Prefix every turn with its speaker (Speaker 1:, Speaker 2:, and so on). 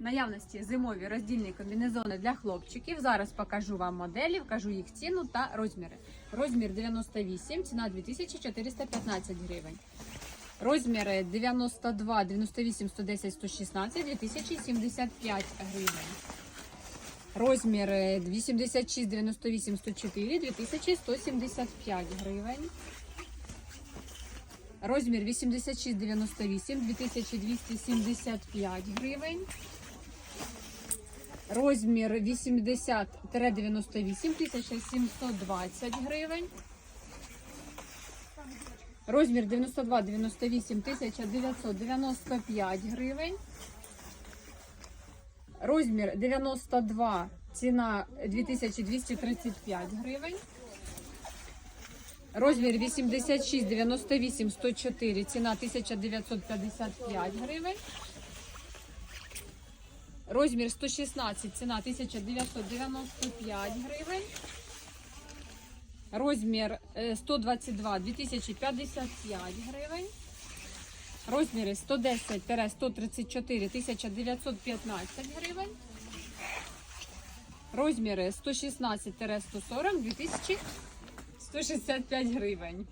Speaker 1: Наявності зимові роздільні комбінезони для хлопчиків. Зараз покажу вам моделі, вкажу їх ціну та розміри. Розмір 98, ціна 2415 гривень. Розміри 92, 98, 110, 116, 2075 гривень. Розміри 86, 98, 104, 2175 гривень. Розмір 86, 98, 2275 гривень. Розмір 80-98, 1720 гривень. Розмір 92-98, 1995 гривень. Розмір 92, ціна 2235 гривень. Розмір 86, 98, 104, ціна 1955 гривень. Розмір 116, ціна 1995 гривень. Розмір е, 122, 2055 гривень. Розміри 110-134, 1915 гривень. Розміри 116-140, 2165 гривень.